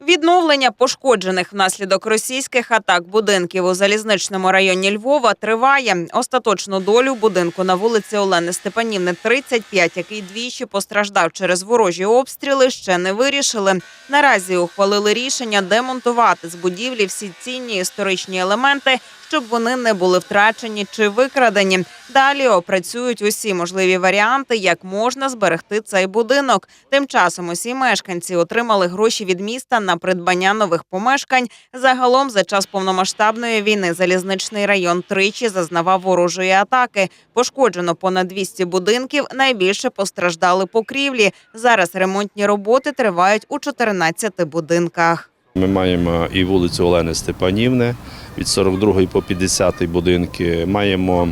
Відновлення пошкоджених внаслідок російських атак будинків у залізничному районі Львова триває. Остаточну долю будинку на вулиці Олени Степанівни, 35, який двічі постраждав через ворожі обстріли, ще не вирішили. Наразі ухвалили рішення демонтувати з будівлі всі цінні історичні елементи, щоб вони не були втрачені чи викрадені. Далі опрацюють усі можливі варіанти, як можна зберегти цей будинок. Тим часом усі мешканці отримали гроші від міста на придбання нових помешкань. Загалом за час повномасштабної війни залізничний район тричі зазнавав ворожої атаки. Пошкоджено понад 200 будинків. Найбільше постраждали покрівлі. Зараз ремонтні роботи тривають у 14 будинках. Ми маємо і вулицю Олени Степанівни від 42 по 50 будинки. Маємо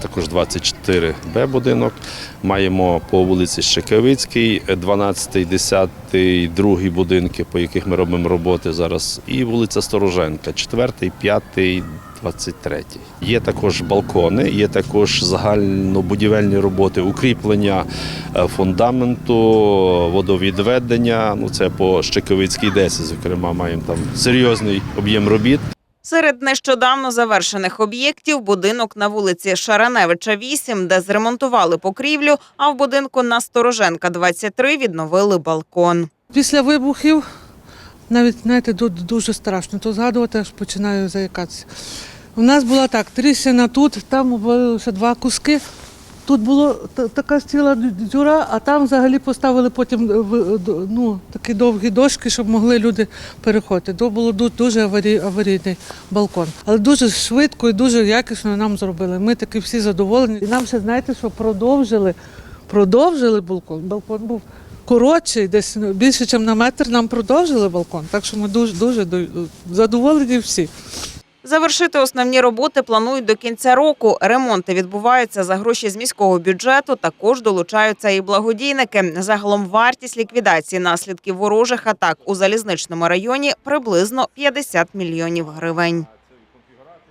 також 24 Б будинок. Маємо по вулиці Щекавицькій 12, 10, 2 будинки, по яких ми робимо роботи зараз. І вулиця Стороженка, 4, 5, 23. Є також балкони, є також загальнобудівельні роботи, укріплення е, фундаменту, водовідведення. Ну це по Щековицькій 10, зокрема, маємо там серйозний об'єм робіт. Серед нещодавно завершених об'єктів будинок на вулиці Шараневича 8, де зремонтували покрівлю, а в будинку на Стороженка 23 відновили балкон. Після вибухів навіть знаєте, ду- дуже страшно. То згадувати аж починаю заїкатися. У нас була так, тріщина тут, там обвалилося два куски. Тут була така ціла дюра, а там взагалі поставили потім е, в- ну, такі довгі дошки, щоб могли люди переходити. То було дуже аварійний балкон. Але дуже швидко і дуже якісно нам зробили. Ми такі всі задоволені. І нам ще знаєте, що продовжили, продовжили балкон. Балкон був коротший, десь ну, більше, ніж на метр нам продовжили балкон. Так що ми дуже дуже задоволені всі. Завершити основні роботи планують до кінця року. Ремонти відбуваються за гроші з міського бюджету. Також долучаються і благодійники. Загалом вартість ліквідації наслідків ворожих атак у залізничному районі приблизно 50 мільйонів гривень.